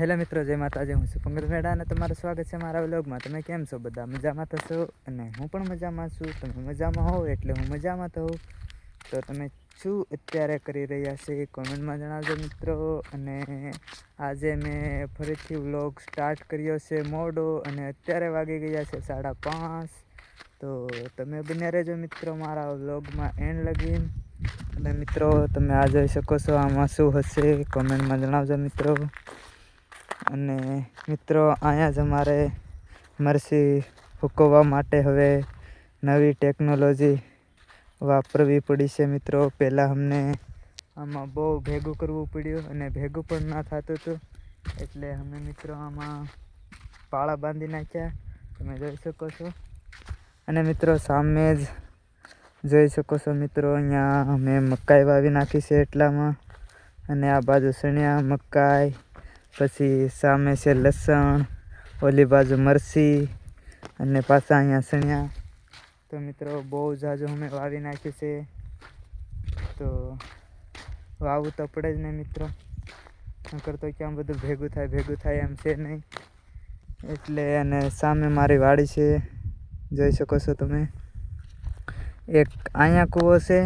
Hello મિત્રો, જય માતાજી, હું છું પંકજ મેડા અને તમારું સ્વાગત છે મારા વ્લોગમાં. તમે કેમ છો બધા? મજામાં થશો અને હું પણ મજામાં છું. તમે મજામાં હોવ? એટલે હું મજામાં થઉં તો તમે શું અત્યારે કરી રહ્યા છે? કોમેન્ટમાં જણાવજો મિત્રો. અને આજે મેં ફરીથી વ્લોગ સ્ટાર્ટ કર્યો છે મોડો અને અત્યારે વાગી ગયા છે સાડા પાંચ. તો તમે બન્યા રહેજો મિત્રો મારા વ્લોગમાં. એન્ડ લગીન. અને મિત્રો, તમે આ જોઈ શકો છો આમાં શું હશે? કોમેન્ટમાં જણાવજો મિત્રો. અને મિત્રો, અહીંયા જ અમારે મરસી ફૂકવવા માટે હવે નવી ટેકનોલોજી વાપરવી પડી છે મિત્રો. પહેલાં અમને આમાં બહુ ભેગું કરવું પડ્યું અને ભેગું પણ ના થતું હતું. એટલે અમે મિત્રો આમાં પાળા બાંધી નાખ્યા. તમે જોઈ શકો છો. અને મિત્રો, સામે જ જોઈ શકો છો મિત્રો, અહીંયા મેં મકાઈ વાવી નાખી છે એટલામાં. અને આ બાજુ સણિયા મકાઈ, પછી સામે છે લસણ, ઓલી બાજુ મરસી અને પાછા અહીંયા સણિયા તો મિત્રો, બહુ જાજો અમે વાવી નાખ્યું છે. તો વાવું તો પડે જ ને મિત્રો. નકર તો ક્યાં બધું ભેગું થાય ભેગું થાય એમ છે નહીં. એટલે અને સામે મારી વાડી છે. જોઈ શકો છો તમે. એક અહીંયા કૂવો છે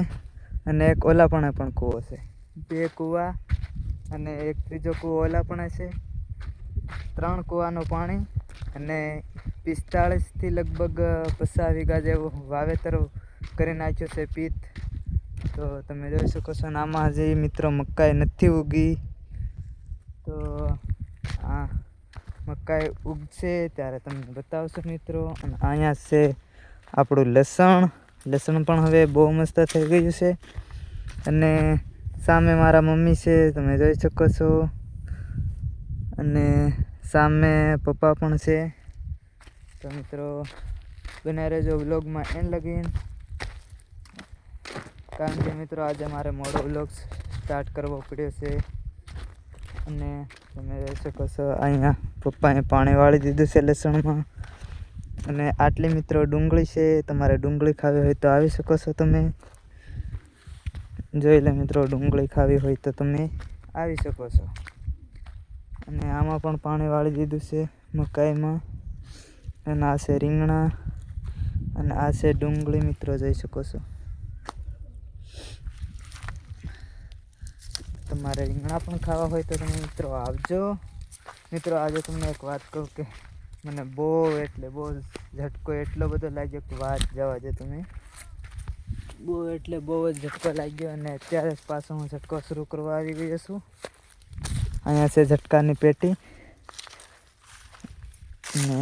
અને એક ઓલાપણે પણ કૂવો છે. બે કૂવા અને એક ત્રીજો કૂવો ઓલા પણ છે. ત્રણ કૂવાનું પાણી અને પિસ્તાળીસથી લગભગ પચાસ વીઘા જેવું વાવેતર કરી નાખ્યું છે પિત્ત. તો તમે જોઈ શકો છો આમાં હજી મિત્રો મકાઈ નથી ઉગી. તો આ મકાઈ ઉગશે ત્યારે તમને બતાવશો મિત્રો. અને અહીંયા છે આપણું લસણ. લસણ પણ હવે બહુ મસ્ત થઈ ગયું છે. અને સામે મારા મમ્મી છે, તમે જોઈ શકો છો. અને સામે પપ્પા પણ છે. તો મિત્રો, બને રહેજો વ્લોગમાં એન્ડ લગીન. કારણ કે મિત્રો, આજે મારે મોડો વ્લોગ સ્ટાર્ટ કરવો પડ્યો છે. અને તમે જોઈ શકો છો, અહીંયા પપ્પાએ પાણી વાળી દીધું છે લસણમાં. અને આટલી મિત્રો ડુંગળી છે, તમારે ડુંગળી ખાવી હોય તો આવી શકો છો તમે. જોઈ લે મિત્રો, ડુંગળી ખાવી હોય તો તમે આવી શકો છો. અને આમાં પણ પાણી વાળી દીધું છે મકાઈમાં. અને આ છે રીંગણા. અને આ છે ડુંગળી મિત્રો, જોઈ શકો છો. તમારે રીંગણા પણ ખાવા હોય તો તમે મિત્રો આવજો. મિત્રો, આજે તમને એક વાત કહું કે મને બહુ એટલે બહુ ઝટકો એટલો બધો લાગ્યો કે વાત જવા દે તમે. બહુ એટલે બહુ જ ઝટકો લાગ્યો અને અત્યારે જ પાછો હું ઝટકો શરૂ કરવા આવી ગયો છું. અહીંયા છે ઝટકાની પેટી. અને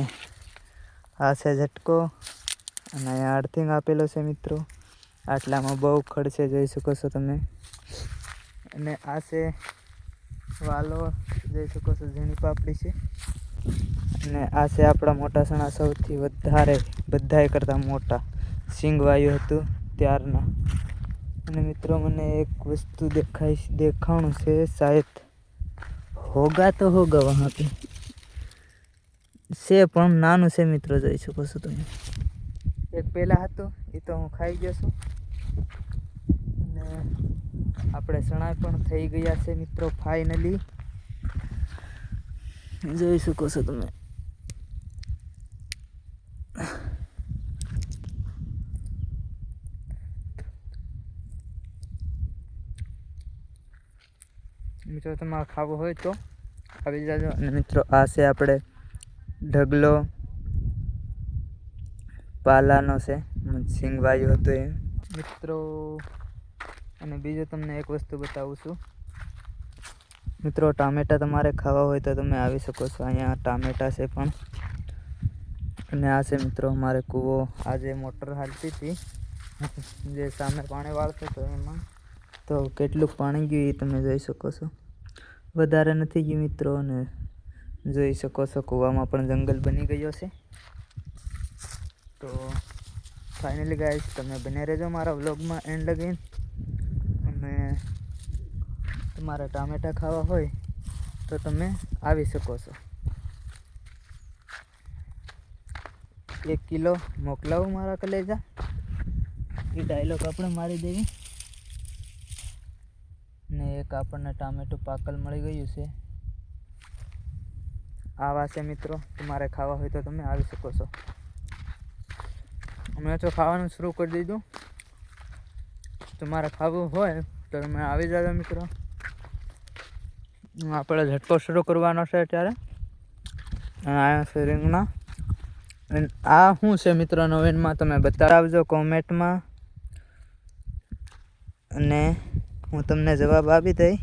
આ છે ઝટકો. અને અહીંયા અર્થિંગ આપેલો છે મિત્રો. આટલામાં બહુ ખડશે જોઈ શકો છો તમે. અને આ છે વાલો જોઈ શકો છો, ઝીણી પાપડી છે. અને આ છે આપણા મોટા સણા સૌથી વધારે બધાય કરતાં મોટા. સિંગ વાયુ હતું ત્યારના. અને મિત્રો, મને એક વસ્તુ દેખાય દેખાણું છે, શાયદ હોગા તો હોગા વહાં પે છે પણ નાનું છે મિત્રો, જોઈ શકો છો તમે. એક પહેલાં હતું, એ તો હું ખાઈ ગયો છું. અને આપણે સણાય પણ થઈ ગયા છે મિત્રો, ફાઇનલી. જોઈ શકો છો તમે મિત્રો તમારે ખાવું હોય તો આવી જાજો. અને મિત્રો આ છે આપણે ઢગલો. પાલાનો છે. સિંગવાયું હતું એ મિત્રો અને બીજું તમને એક વસ્તુ બતાવું છું. મિત્રો, ટામેટા તમારે ખાવા હોય તો તમે આવી શકો છો. અહીંયા ટામેટા છે પણ. અને આ છે મિત્રો, અમારે કૂવો. આજે મોટર હાલતી હતી. જે સામે પાણી વાળતો હતો એમાં. તો કેટલું પાણી ગયું એ તમે જોઈ શકો છો. વધારે નથી ગયું મિત્રો, અને જોઈ શકો છો, કૂવામાં પણ જંગલ બની ગયો છે. તો ફાઇનલી ગાઈઝ તમે બને રહેજો મારા વ્લોગમાં એન્ડ લગીન અને તમારે ટામેટાં ખાવા હોય તો તમે આવી શકો છો. એક કિલો મોકલાવું મારા કલેજા. એ ડાયલોગ આપણે મારી દેવી. ને એક આપણને ટામેટું પાકલ મળી ગયું છે. આવા છે મિત્રો, તમારે ખાવા હોય તો તમે આવી શકો છો. મેં તો ખાવાનું શરૂ કરી દીધું. તમારે ખાવું હોય તો તમે આવી જાજો મિત્રો. આપણે ઝટકો શરૂ કરવાનો છે અત્યારે. આ છે રિંગના આ શું છે મિત્રો નવીનમાં તમે બતાવજો કોમેન્ટમાં અને હું તમને જવાબ આપી દઈ.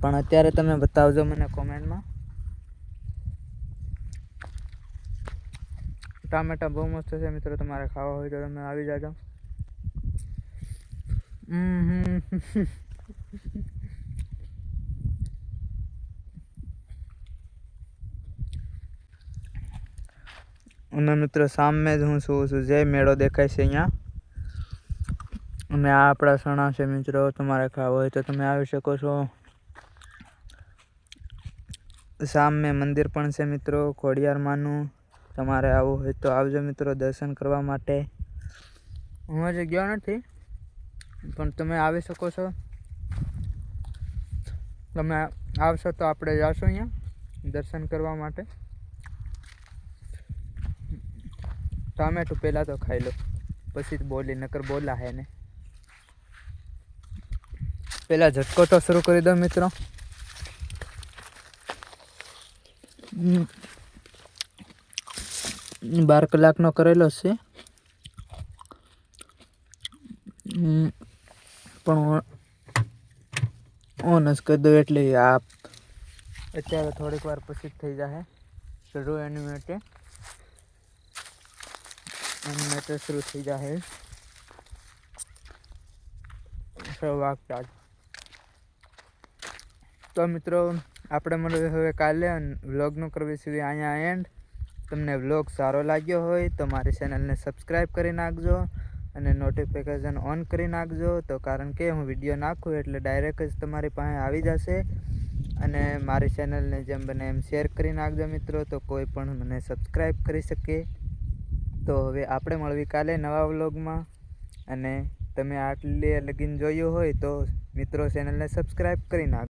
પણ અત્યારે તમે બતાવજો મને કોમેન્ટમાં ટામેટા બહુ મસ્ત છે મિત્રો, તમારે ખાવા હોય તો તમે આવી જાજો. હમ. અને મિત્રો, સામે જ હું છું છું જે મેળો દેખાય છે અહીંયા? અને આ આપણા સણા છે મિત્રો, તમારે ખાવા હોય તો તમે આવી શકો છો. સામે મંદિર પણ છે મિત્રો, ખોડિયારમાંનું. તમારે આવવું હોય તો આવજો મિત્રો, દર્શન કરવા માટે. હું હજી ગયો નથી, પણ તમે આવી શકો છો. તમે આવશો તો આપણે જાશું અહીંયા, દર્શન કરવા માટે. ટામેટું પહેલાં તો ખાઈ લો. પછી બોલી, નકર બોલા હે ને. પહેલાં ઝટકો તો શરૂ કરી દો મિત્રો. બાર કલાકનો કરેલો છે. પણ ઓન જ કરી દો એટલે આ અત્યારે થોડીક વાર પછી થઈ જશે શરૂ એની માટે. માટે શરૂ થઈ જશે વાગતા તો મિત્રો, આપણે મળીએ હવે કાલે વ્લોગનું કરવી સુધી અહીંયા એન્ડ તમને વ્લોગ સારો લાગ્યો હોય તો મારી ચેનલને સબસ્ક્રાઈબ કરી નાખજો અને નોટિફિકેશન ઓન કરી નાખજો. તો કારણ કે હું વીડિયો નાખું એટલે ડાયરેક્ટ જ તમારી પાસે આવી જશે. અને મારી ચેનલને જેમ બને એમ શેર કરી નાખજો મિત્રો, તો કોઈ પણ મને સબસ્ક્રાઈબ કરી શકે. તો હવે આપણે મળવી કાલે નવા વ્લોગમાં. અને તમે આટલે લગીન જોયું હોય તો મિત્રો ચેનલને સબસ્ક્રાઈબ કરી નાખજો.